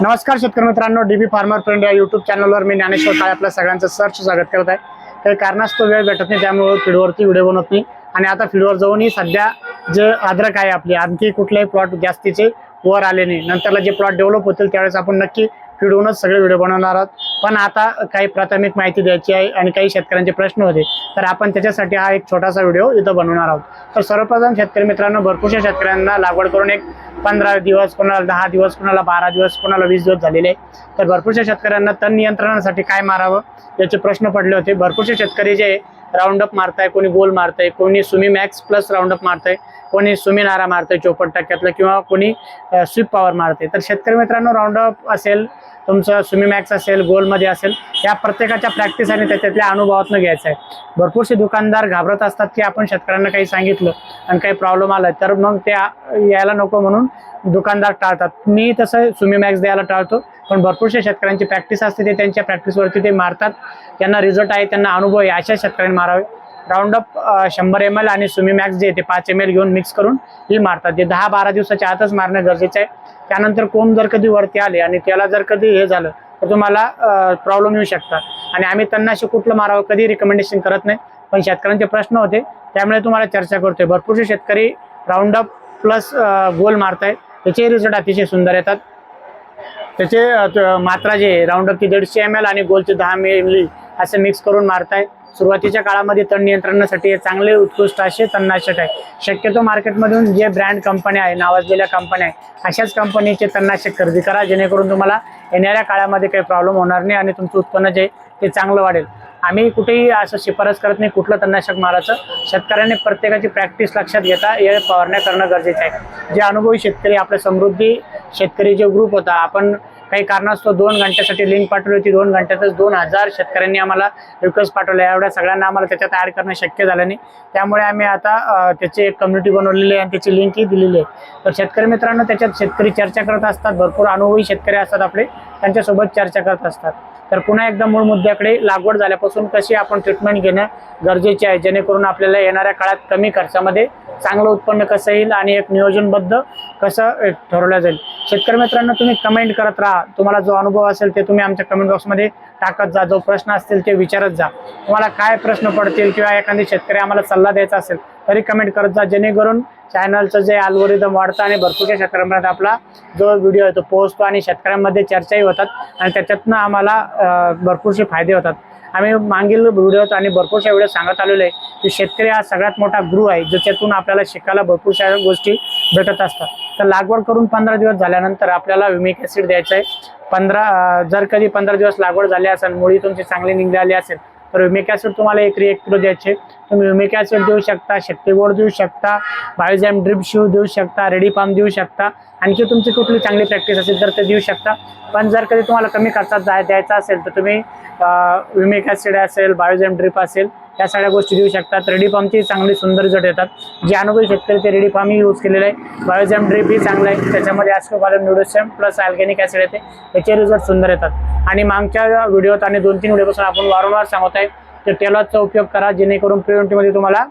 नमस्कार शेतकरी मित्रांनो डीबी फार्मर फ्रेंड या युट्यूब चॅनलवर मी ज्ञानेश्वर काळे आपल्या सगळ्यांचं सर्च स्वागत करत आहे. काही कारणास्तव वेळ भेटत नाही त्यामुळे फीडवरती व्हिडिओ बनवत नाही. आणि आता फीडवर जाऊनही सध्या जे अद्रक आहे आपली आणखी कुठलेही प्लॉट जास्तीचे वर आले नाही. नंतरला जे प्लॉट डेव्हलप होतील त्यावेळेस आपण नक्की फिडवूनच सगळे व्हिडिओ बनवणार आहोत. पण आता काही प्राथमिक माहिती द्यायची आहे आणि काही शेतकऱ्यांचे प्रश्न होते. तर आपण त्याच्यासाठी हा एक छोटासा व्हिडिओ इथं बनवणार आहोत. तर सर्वप्रथम शेतकरी मित्रांनो भरपूरशा शेतकऱ्यांना लागवड करून एक पंधरा दिवस कोणाला दहा दिवस कोणाला बारा दिवस कोणाला वीस दिवस झालेले आहे तर भरपूरशा शेतकऱ्यांना तण नियंत्रणासाठी काय मारावं याचे प्रश्न पडले होते. भरपूरशे शेतकरी जे राऊंडअप मारताय कोणी गोल मारताय कोणी सुमी मॅक्स प्लस राऊंडअप मारताय कोणी सुमी नारा मारतंय चोपट टक्क्यातलं किंवा कोणी स्वीप पॉवर मारते तर शेतकरी मित्रांनो राऊंडअप असेल तुमचं सुमी मॅक्स असेल गोलमध्ये असेल या प्रत्येकाच्या प्रॅक्टिस आणि त्याच्यातल्या अनुभवातून घ्यायचं आहे. भरपूरसे दुकानदार घाबरत असतात की आपण शेतकऱ्यांना काही सांगितलं आणि काही प्रॉब्लेम आला तर मग ते यायला नको म्हणून दुकानदार टाळतात. मी तसं सुमी मॅक्स द्यायला टाळतो पण भरपूरशा शेतकऱ्यांची प्रॅक्टिस असते ते त्यांच्या प्रॅक्टिसवरती ते मारतात. त्यांना रिझल्ट आहे त्यांना अनुभव आहे अशा शेतकऱ्यांनी मारावे. राऊंडअप शंभर एम एल आणि सुमी मॅक्स जे आहे ते पाच एम एल घेऊन मिक्स करून ही मारतात. ते दहा बारा दिवसाच्या आतच मारणं गरजेचं आहे. त्यानंतर कोंब जर कधी वरती आले आणि त्याला जर कधी हे झालं तर तुम्हाला प्रॉब्लेम येऊ शकतात. आणि आम्ही तन्नाशी कुठलं मारावं कधी रिकमेंडेशन करत नाही पण शेतकऱ्यांचे प्रश्न होते. त्यामुळे तुम्हाला चर्चा करतोय. भरपूरसे शेतकरी राऊंडअप प्लस गोल मारतायत त्याचे रिझल्ट अतिशय सुंदर येतात. त्याचे मात्रा जे राऊंडअपची दीडशे एम एल आणि गोलचे दहा मिली असं मिक्स करून मारताय सुरुवातीच्या काळामध्ये तण नियंत्रणासाठी हे चांगले उत्कृष्ट असे तणनाशक आहे. शक्यतो मार्केटमधून जे ब्रँड कंपन्या आहे नावाजलेल्या कंपन्या आहे अशाच कंपनीचे तणनाशक खरेदी करा जेणेकरून तुम्हाला येणाऱ्या काळामध्ये काही प्रॉब्लेम होणार नाही आणि तुमचं उत्पन्न जे आहे ते चांगलं वाढेल. आम्ही कुठेही असं शिफारस करत नाही कुठलं तणनाशक मारायचं शेतकऱ्याने प्रत्येकाची प्रॅक्टिस लक्षात घेता हे फवारण्या करणं गरजेचं आहे. जे अनुभवी शेतकरी आपल्या समृद्धी शेतकरी जो ग्रुप होता आपण काही कारणास्तव दोन घंट्यासाठी लिंक पाठवली होती. दोन घंट्यातच दोन हजार शेतकऱ्यांनी आम्हाला रिक्वेस्ट पाठवल्या. एवढ्या सगळ्यांना आम्हाला त्याच्यात ॲड करणं शक्य झालं नाही. त्यामुळे आम्ही आता त्याची एक कम्युनिटी बनवलेली आहे आणि त्याची लिंकही दिलेली आहे. तर शेतकरी मित्रांनो त्याच्यात शेतकरी चर्चा करत असतात. भरपूर अनुभवी शेतकरी असतात आपले. त्यांच्यासोबत चर्चा करत असतात. तर पुन्हा एकदा मूळ मुद्द्याकडे लागवड झाल्यापासून कशी आपण ट्रीटमेंट घेणं गरजेचे आहे? जेणेकरून आपल्याला येणाऱ्या काळात कमी खर्चामध्ये चांगलं उत्पन्न कसं येईल आणि एक नियोजनबद्ध कसं ठरवलं जाईल? शेतकरी मित्रांनो तुम्ही कमेंट करत राहा. तुम्हाला जो अनुभव असेल ते तुम्ही आमच्या कमेंट बॉक्समध्ये टाकत जा. जो प्रश्न असतील ते विचारत जा. तुम्हाला काय प्रश्न पडतील किंवा एखादी शेतकरी आम्हाला सल्ला द्यायचा असेल तरी कमेंट करत जा जेणेकरून चॅनलचं जे अल्गोरिदम वाढतं आणि भरपूरच्या शेतकऱ्यांपर्यंत आपला जो व्हिडिओ आहे तो पोहोचतो आणि शेतकऱ्यांमध्ये चर्चाही होतात आणि त्याच्यातनं आम्हाला भरपूरसे फायदे होतात. आम्ही मागील व्हिडिओत आणि भरपूरशा व्हिडिओ सांगत आलेलो आहे की शेतकरी हा सगळ्यात मोठा गृह आहे ज्याच्यातून आपल्याला शिकायला भरपूरशा गोष्टी भेटत असतात. तर लागवड करून पंधरा दिवस झाल्यानंतर आपल्याला विमिक ॲसिड द्यायचं आहे पंधरा जर कधी पंधरा दिवस लागवड झाली असेल मुळी तुमची चांगली निघाली असेल तर युमिक ॲसिड तुम्हाला एक एक किलो द्यायचे. तुम्ही युमिक ॲसिड देऊ शकता शक्तिगोड देऊ शकता बायोझॅम ड्रिप शिव देऊ शकता रेडी पाम देऊ शकता. आणखी तुमची कुठली चांगली प्रॅक्टिस असेल तर ते देऊ शकता. पण जर कधी तुम्हाला कमी खर्चात जाय द्यायचा असेल तर तुम्ही युमिक ॲसिड असेल बायोझॅम ड्रिप असेल या सगळ्या गोष्टी देऊ शकतात. रेडी फार्मची चांगली सुंदर जट येतात. जे अनुभवी शेतकरी ते रेडी पामही यूज केलेलं आहे बायोझॅम ड्रिप ही चांगलं आहे. त्याच्यामध्ये ॲस्कोबालम न्यूडोसियम प्लस अल्गॅनिक ॲसिड येते. त्याचे रिझल्ट सुंदर येतात. आणि मागच्या व्हिडिओत आणि दोन तीन व्हिडिओपासून आपण वारंवार सांगत आहे तर तेलाचा उपयोग करा. जेणेकरून प्रिव्हेंटिव्हमध्ये तुम्हाला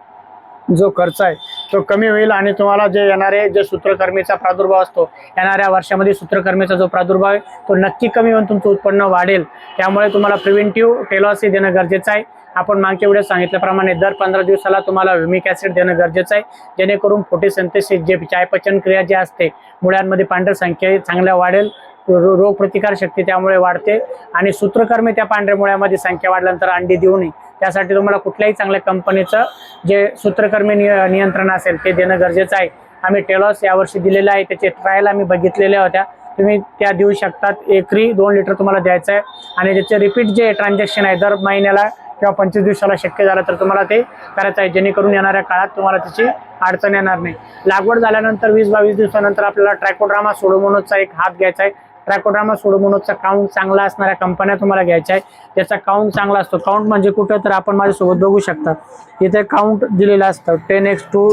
जो खर्च आहे तो कमी होईल आणि तुम्हाला जे येणारे जे सूत्रकर्मीचा प्रादुर्भाव असतो येणाऱ्या वर्षामध्ये सूत्रकर्मीचा जो प्रादुर्भाव आहे तो नक्की कमी होऊन तुमचं उत्पन्न वाढेल. त्यामुळे तुम्हाला प्रिव्हेंटिव्ह टेलॉसी देणं गरजेचं आहे. आपण मागच्या वेळेस सांगितल्याप्रमाणे दर पंधरा दिवसाला तुम्हाला व्युमिक ॲसिड देणं गरजेचं आहे. जेणेकरून फोटोसिंथेसिस जे चायपचन क्रिया जी असते मुळ्यांमध्ये पांढऱ्या संख्या चांगल्या वाढेल रो- रोग प्रतिकार शक्ती त्यामुळे वाढते आणि सूत्रकर्मी त्या पांढऱ्या मुळ्यामध्ये संख्या वाढल्यानंतर अंडी देऊ नये. त्यासाठी तुम्हाला कुठल्याही चांगल्या कंपनीचं जे सूत्रकर्मी निय नियंत्रण असेल ते देणं गरजेचं आहे. आम्ही टेलॉस यावर्षी दिलेलं आहे त्याचे ट्रायल आम्ही बघितलेल्या होत्या. तुम्ही त्या देऊ शकतात. एकरी दोन लिटर तुम्हाला द्यायचं आहे आणि त्याचे रिपीट जे ट्रान्झॅक्शन आहे दर महिन्याला किंवा पंचवीस दिवसाला शक्य झालं तर तुम्हाला ते करायचं आहे. जेणेकरून येणाऱ्या काळात तुम्हाला त्याची अडचण येणार नाही. लागवड झाल्यानंतर वीस बावीस दिवसानंतर आपल्याला ट्रॅकोड्रामा सोडोमोनोजचा एक हात घ्यायचा आहे. ट्रॅकोड्रामा सोडोमोनोजचा काउंट चांगला असणाऱ्या कंपन्या तुम्हाला घ्यायच्या आहे. त्याचा काउंट चांगला असतो. काउंट म्हणजे कुठं तर आपण माझ्यासोबत बघू शकता इथे काउंट दिलेलं असतं. टेन एक्स टू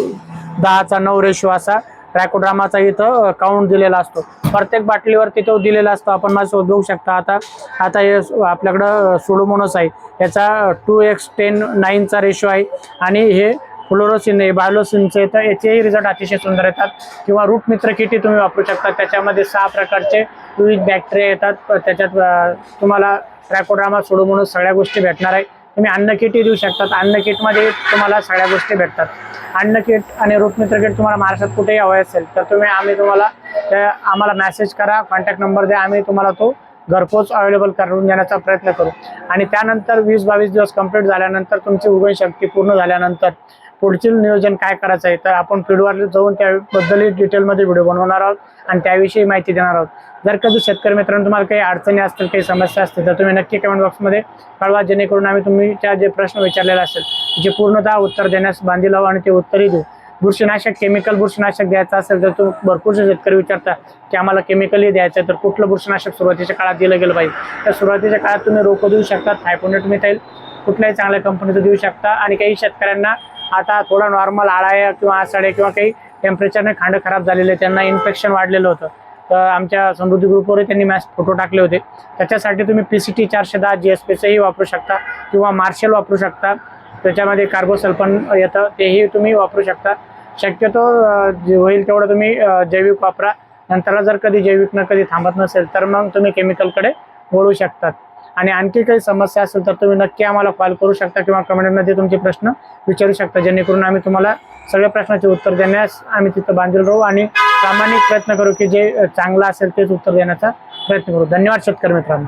दहाचा नऊ रेशो असा. ट्रॅकोड्रामाचा इथं काउंट दिलेला असतो. प्रत्येक बाटलीवरती तो दिलेला असतो. आपण माझ्यासोबत बघू शकता. आता आता हे आपल्याकडं सोडोमोनस आहे. याचा टू एक्स टेन नाईनचा रेशो आहे. आणि हे फ्लोरोसिन बायोलोसिनचे तर याचेही रिझल्ट अतिशय सुंदर येतात. किंवा रूट मित्र किटी तुम्ही वापरू शकता. त्याच्यामध्ये सहा प्रकारचे विविध बॅक्टेरिया येतात. त्याच्यात तुम्हाला ट्रॅकोड्रामा सोडोमोनस सगळ्या गोष्टी भेटणार आहे. तुम्ही अन्न किटही देऊ शकतात. अन्न किटमध्ये तुम्हाला सगळ्या गोष्टी भेटतात. अन्न किट आणि रूपमित्र किट तुम्हाला महाराष्ट्रात कुठेही हवं असेल तर तुम्ही आम्ही तुम्हाला आम्हाला मेसेज करा. कॉन्टॅक्ट नंबर द्या. आम्ही तुम्हाला तो घरपोच अवेलेबल करून देण्याचा प्रयत्न करू. आणि त्यानंतर वीस बावीस दिवस कंप्लीट झाल्यानंतर तुमची उगवण शक्ती पूर्ण झाल्यानंतर पुढचे नियोजन काय करायचं आहे? तर आपण फील्डवर जाऊन त्याबद्दलही डिटेलमध्ये व्हिडिओ बनवणार आहोत आणि त्याविषयी माहिती देणार आहोत. जर कधी शेतकरी मित्रांनो तुम्हाला काही अडचणी असतील काही समस्या असतील तर तुम्ही नक्की कमेंट बॉक्समध्ये कळवा जेणेकरून आम्ही तुम्ही त्या जे प्रश्न विचारलेले असेल जे पूर्णतः उत्तर देण्यास बांधील आहोत आणि ते उत्तरही देऊ. बुरशीनाशक केमिकल बुरशीनाशक द्यायचं असेल तर तो भरपूरसे शेतकरी विचारतात की आम्हाला केमिकलही द्यायचं आहे तर कुठलं बुरशीनाशक सुरुवातीच्या काळात दिलं गेलं पाहिजे? तर सुरुवातीच्या काळात तुम्ही रोपं देऊ शकता थायपोनेट मिथाईल कुठल्याही चांगल्या कंपनीचं देऊ शकता आणि काही शेतकऱ्यांना आता थोडा नॉर्मल आळाया किंवा आसाडे किंवा काही टेम्परेचरने खांड खराब झालेले त्यांना इन्फेक्शन वाढलेलं होतं. तर आमच्या समृद्धी ग्रुपवर त्यांनी मॅच फोटो टाकले होते. त्याच्यासाठी तुम्ही पी सी टी चारशे दहा जी एस पीचंही वापरू शकता किंवा मार्शल वापरू शकता. त्याच्यामध्ये कार्बोसल्फन येतं तेही तुम्ही वापरू शकता. शक्यतो जे होईल तेवढं तुम्ही जैविक वापरा. नंतरला जर कधी जैविक न कधी थांबत नसेल तर मग तुम्ही केमिकलकडे वळू शकतात. आणि आणखी काही समस्या असेल तर तुम्ही नक्की आम्हाला कॉल करू शकता किंवा कमेंटमध्ये तुमचे प्रश्न विचारू शकता. जेणेकरून आम्ही तुम्हाला सगळ्या प्रश्नाचे उत्तर देण्यास आम्ही तिथं बांधील राहू आणि प्रामाणिक प्रयत्न करू की जे चांगलं असेल तेच उत्तर देण्याचा प्रयत्न करू. धन्यवाद शेतकरी मित्रांनो.